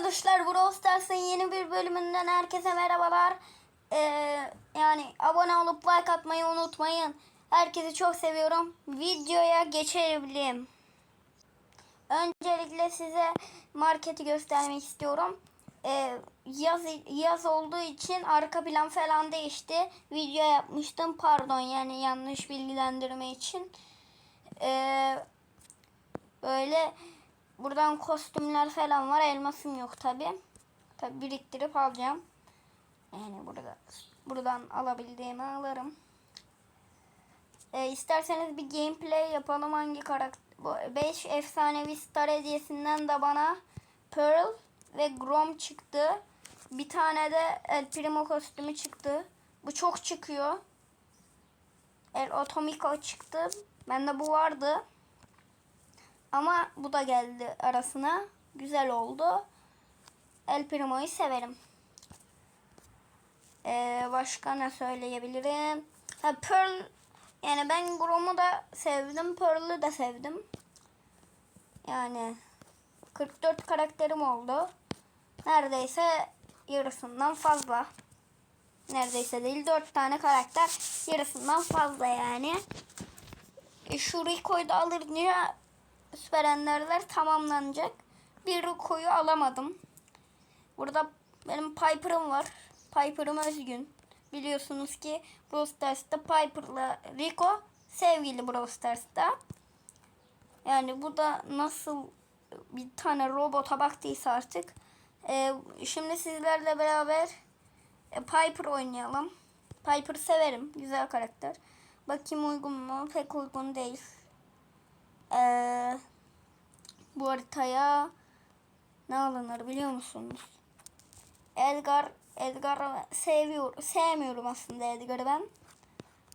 Arkadaşlar Brawl Stars'ın yeni bir bölümünden herkese merhabalar. Ee, yani abone olup like atmayı unutmayın. Herkesi çok seviyorum. Videoya geçelim. Öncelikle size marketi göstermek istiyorum. Ee, yaz yaz olduğu için arka plan falan değişti. Video yapmıştım. Pardon yani yanlış bilgilendirme için. Ee, böyle buradan kostümler falan var. Elmasım yok tabi. Tabi biriktirip alacağım. Yani burada buradan alabildiğimi alırım. Ee, isterseniz bir gameplay yapalım. Hangi karakter? 5 efsanevi star hediyesinden de bana Pearl ve Grom çıktı. Bir tane de El Primo kostümü çıktı. Bu çok çıkıyor. El Atomico çıktı. Bende bu vardı. Ama bu da geldi arasına. Güzel oldu. El Primo'yu severim. Ee, başka ne söyleyebilirim? Ha, Pearl yani ben Grom'u da sevdim. Pearl'ü de sevdim. Yani 44 karakterim oldu. Neredeyse yarısından fazla. Neredeyse değil 4 tane karakter yarısından fazla yani. E, şu Rico'yu da alınca Süper Ender'ler tamamlanacak. Bir Rico'yu alamadım. Burada benim Piper'ım var. Piper'ım özgün. Biliyorsunuz ki Brawl Stars'ta Piper'la Rico sevgili Brawl Stars'ta. Yani bu da nasıl bir tane robota baktıysa artık. Ee, şimdi sizlerle beraber e, Piper oynayalım. Piper severim. Güzel karakter. Bakayım uygun mu? Pek uygun değil. Ee, bu haritaya ne alınır biliyor musunuz? Edgar Edgar seviyor, sevmiyorum aslında Edgar'ı ben.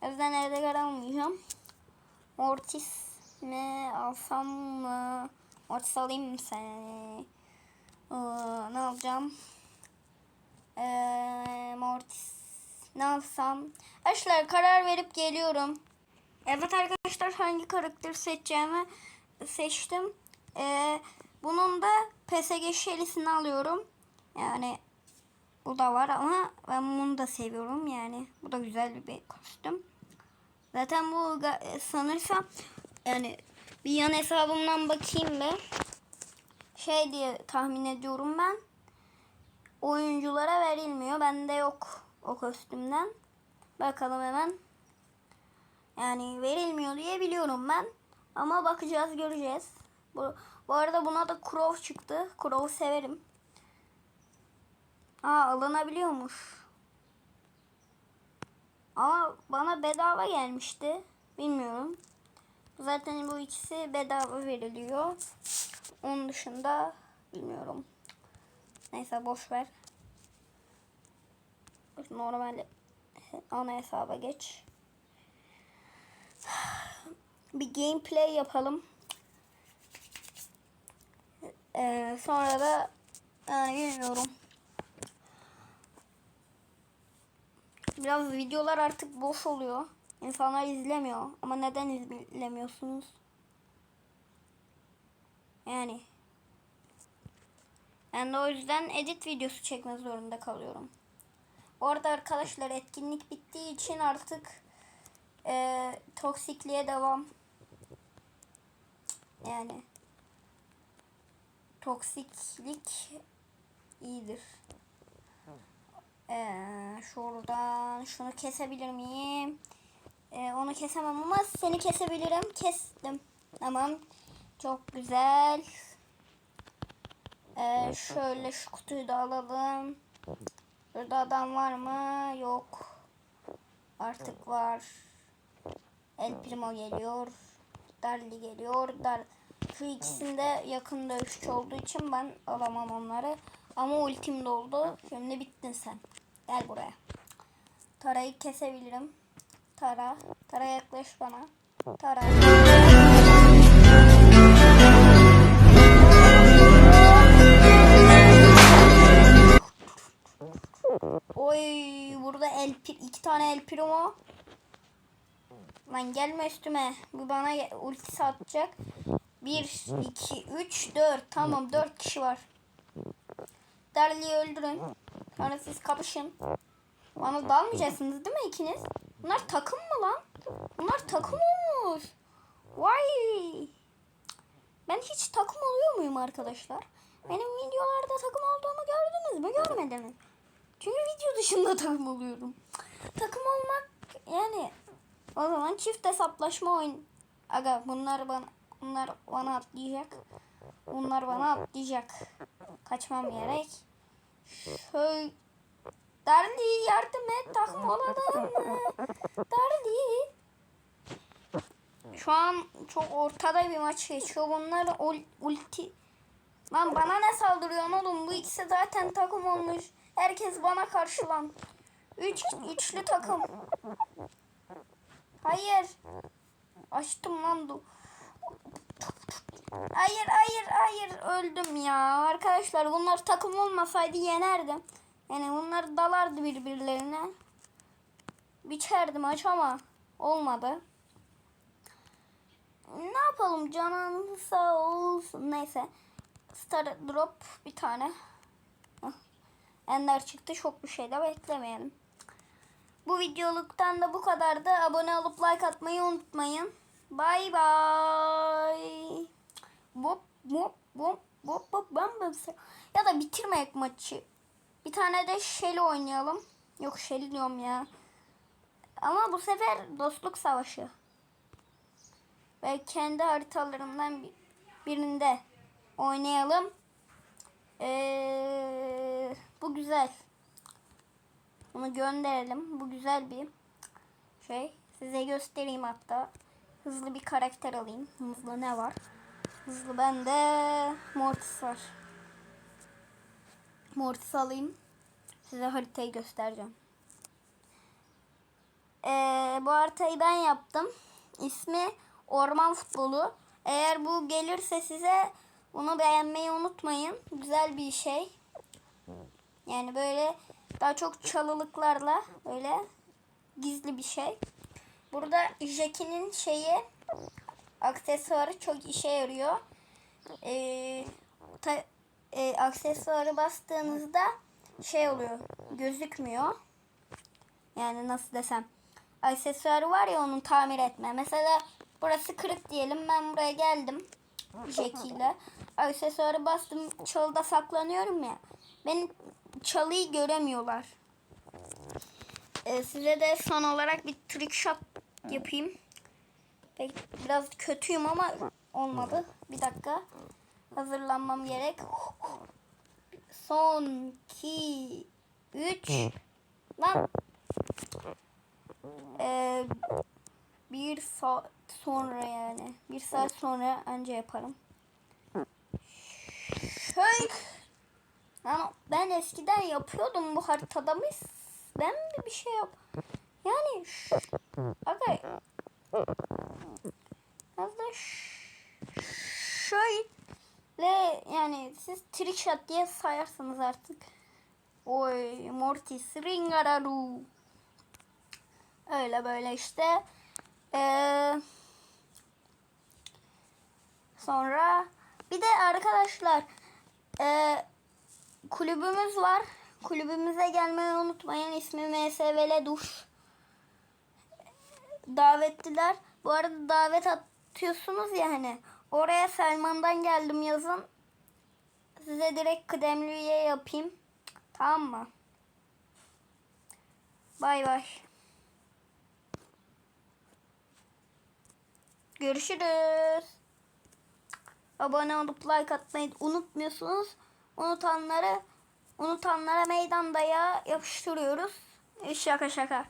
O yüzden Edgar almayacağım. Mortis mi alsam mı? Mortis alayım mı seni? Ee, ne alacağım? Ee, Mortis ne alsam? Arkadaşlar karar verip geliyorum. Evet arkadaşlar hangi karakter seçeceğimi seçtim. Ee, bunun da PSG şelisini alıyorum. Yani bu da var ama ben bunu da seviyorum yani. Bu da güzel bir kostüm. Zaten bu sanırsam yani bir yan hesabımdan bakayım be. Şey diye tahmin ediyorum ben. Oyunculara verilmiyor. Bende yok o kostümden. Bakalım hemen. Yani verilmiyor diye biliyorum ben. Ama bakacağız göreceğiz. Bu, bu arada buna da Crow çıktı. Crow'u severim. Aa alınabiliyormuş. Ama bana bedava gelmişti. Bilmiyorum. Zaten bu ikisi bedava veriliyor. Onun dışında bilmiyorum. Neyse boş ver. Normal ana hesaba geç. Bir gameplay yapalım. Ee, sonra da yani bilmiyorum. Biraz videolar artık boş oluyor. İnsanlar izlemiyor. Ama neden izlemiyorsunuz? Yani. Ben de o yüzden edit videosu çekmek zorunda kalıyorum. Orada arkadaşlar etkinlik bittiği için artık e, toksikliğe devam. Yani toksiklik iyidir. Ee, şuradan şunu kesebilir miyim? Ee, onu kesemem ama seni kesebilirim. Kestim. Tamam. Çok güzel. Ee, şöyle şu kutuyu da alalım. Burada adam var mı? Yok. Artık var. El Primo geliyor. Darli geliyor. Dar şu ikisinde yakın dövüşçü olduğu için ben alamam onları. Ama ultim doldu. Şimdi bittin sen. Gel buraya. Tara'yı kesebilirim. Tara. Tara yaklaş bana. Tara. Oy burada el iki tane el primo. Lan gelme üstüme. Bu bana ulti atacak. 1, 2, 3, 4. Tamam 4 kişi var. Darly'i öldürün. Sonra siz kapışın. Bana dalmayacaksınız değil mi ikiniz? Bunlar takım mı lan? Bunlar takım olmuş. Vay. Ben hiç takım oluyor muyum arkadaşlar? Benim videolarda takım olduğumu gördünüz mü? Görmediniz. Çünkü video dışında takım oluyorum. Takım olmak yani o zaman çift hesaplaşma oyun. Aga bunlar bana bunlar bana atlayacak. Bunlar bana atlayacak. Kaçmam gerek. Şöyle Darli yardım et takım olalım mı? Darli. Şu an çok ortada bir maç geçiyor. Bunlar ul- ulti. Lan bana ne saldırıyor oğlum? Bu ikisi zaten takım olmuş. Herkes bana karşı lan. Üç, üçlü takım. Hayır. Açtım lan du. Hayır hayır hayır öldüm ya. Arkadaşlar bunlar takım olmasaydı yenerdim. Yani bunlar dalardı birbirlerine. Biçerdim maç ama olmadı. Ne yapalım canın sağ olsun. Neyse. Star drop bir tane. Ender çıktı. Çok bir şey de beklemeyelim. Bu videoluktan da bu kadardı. Abone olup like atmayı unutmayın. Bay bay. Bop bop bop bop bop bam bam. Ya da bitirmeyek maçı. Bir tane de Shelly oynayalım. Yok Shelly diyorum ya. Ama bu sefer dostluk savaşı. Ve kendi haritalarımdan bir- birinde oynayalım. Ee, bu güzel. Bunu gönderelim. Bu güzel bir şey. Size göstereyim hatta. Hızlı bir karakter alayım. Hızlı ne var? Hızlı bende Mortis var. Mortis alayım. Size haritayı göstereceğim. Ee, bu haritayı ben yaptım. İsmi Orman Futbolu. Eğer bu gelirse size bunu beğenmeyi unutmayın. Güzel bir şey. Yani böyle daha çok çalılıklarla böyle gizli bir şey. Burada Jackie'nin şeyi aksesuarı çok işe yarıyor. Ee, ta- e, aksesuarı bastığınızda şey oluyor gözükmüyor. Yani nasıl desem aksesuarı var ya onun tamir etme. Mesela burası kırık diyelim ben buraya geldim Jackie ile. Aksesuarı bastım çalıda saklanıyorum ya. Benim çalıyı göremiyorlar. Ee, size de son olarak bir trick shot yapayım. Biraz kötüyüm ama olmadı. Bir dakika. Hazırlanmam gerek. Son 2 3 Lan ee, bir saat sonra yani. Bir saat sonra önce yaparım. Şöyle. Lan ben eskiden yapıyordum bu haritada mı? Ben mi bir şey yap? Yani ş- Aga az da şöyle yani siz trick shot diye sayarsınız artık. Oy Mortis Ringararu. Öyle böyle işte. Ee, sonra bir de arkadaşlar e, kulübümüz var. Kulübümüze gelmeyi unutmayın. İsmi MSVL Duş. Davetliler. Bu arada davet atıyorsunuz ya hani. Oraya Selman'dan geldim yazın. Size direkt kıdemli üye yapayım. Tamam mı? Bay bay. Görüşürüz. Abone olup like atmayı unutmuyorsunuz. Unutanları unutanlara meydan dayağı yapıştırıyoruz. Şaka şaka.